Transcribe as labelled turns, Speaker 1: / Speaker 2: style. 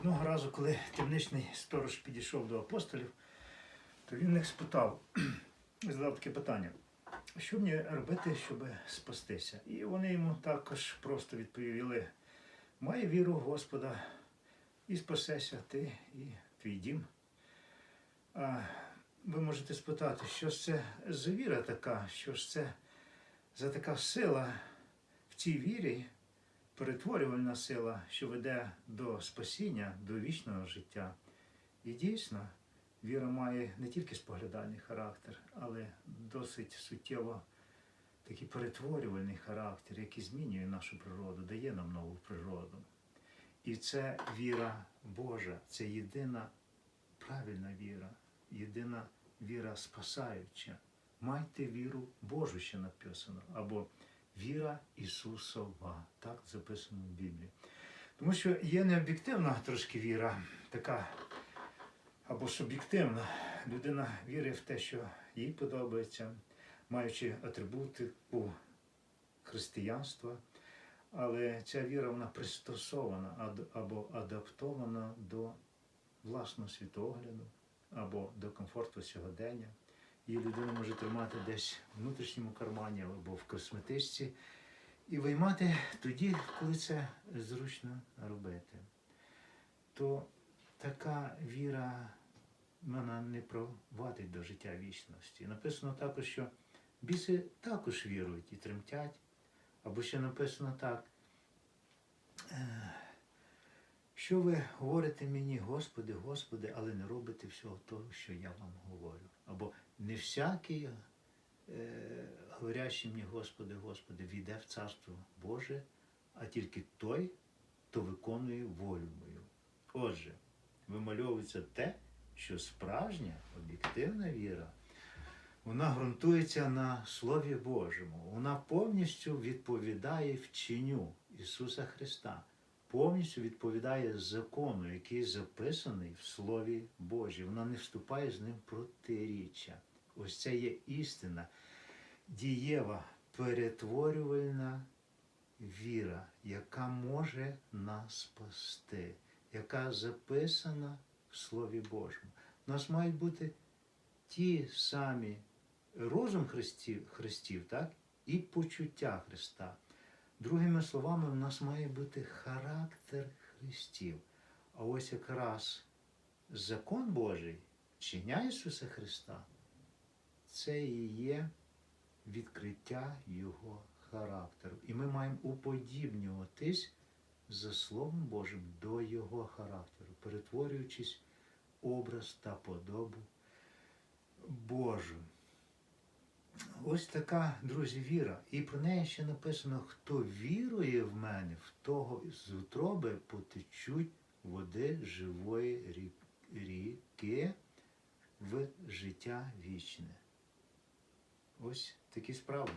Speaker 1: Одного разу, коли темничний сторож підійшов до апостолів, то він їх спитав, задав таке питання, що мені робити, щоб спастися? І вони йому також просто відповіли: має віру Господа і спасешся ти і твій дім. А ви можете спитати, що ж це за віра така, що ж це за така сила в цій вірі, перетворювальна сила, що веде до спасіння, до вічного життя. І дійсно, віра має не тільки споглядальний характер, але досить суттєво такий перетворювальний характер, який змінює нашу природу, дає нам нову природу. І це віра Божа, це єдина правильна віра, єдина віра спасаюча. Майте віру Божу, ще написано, або віра Ісусова. Так записано в Біблії. Тому що є необ'єктивна трошки віра, така або суб'єктивна. Людина вірить в те, що їй подобається, маючи атрибутику християнства. Але ця віра вона пристосована або адаптована до власного світогляду або до комфорту сьогодення. Її людина може тримати десь в внутрішньому кармані або в косметичці і виймати тоді, коли це зручно робити. То така віра вона не провадить до життя вічності. Написано також, що біси також вірують і тремтять. Або ще написано так. Що ви говорите мені, Господи, Господи, але не робите всього того, що я вам говорю. Або не всякий, е, говорящий мені, Господи, Господи, війде в Царство Боже, а тільки той, хто виконує волю мою. Отже, вимальовується те, що справжня об'єктивна віра вона ґрунтується на Слові Божому. Вона повністю відповідає вченню Ісуса Христа, повністю відповідає закону, який записаний в Слові Божій. Вона не вступає з ним протиріччя. Ось це є істина, дієва, перетворювальна віра, яка може нас спасти, яка записана в Слові Божому. У нас мають бути ті самі розум Христів, Христів так? і почуття Христа. Другими словами, у нас має бути характер Христів. А ось якраз закон Божий, вчення Ісуса Христа, це і є відкриття Його характеру. І ми маємо уподібнюватись за Словом Божим до Його характеру, перетворюючись в образ та подобу Божу. Ось така, друзі, віра. І про неї ще написано: хто вірує в мене, в того з утроби потечуть води живої ріки в життя вічне. Ось такі справи.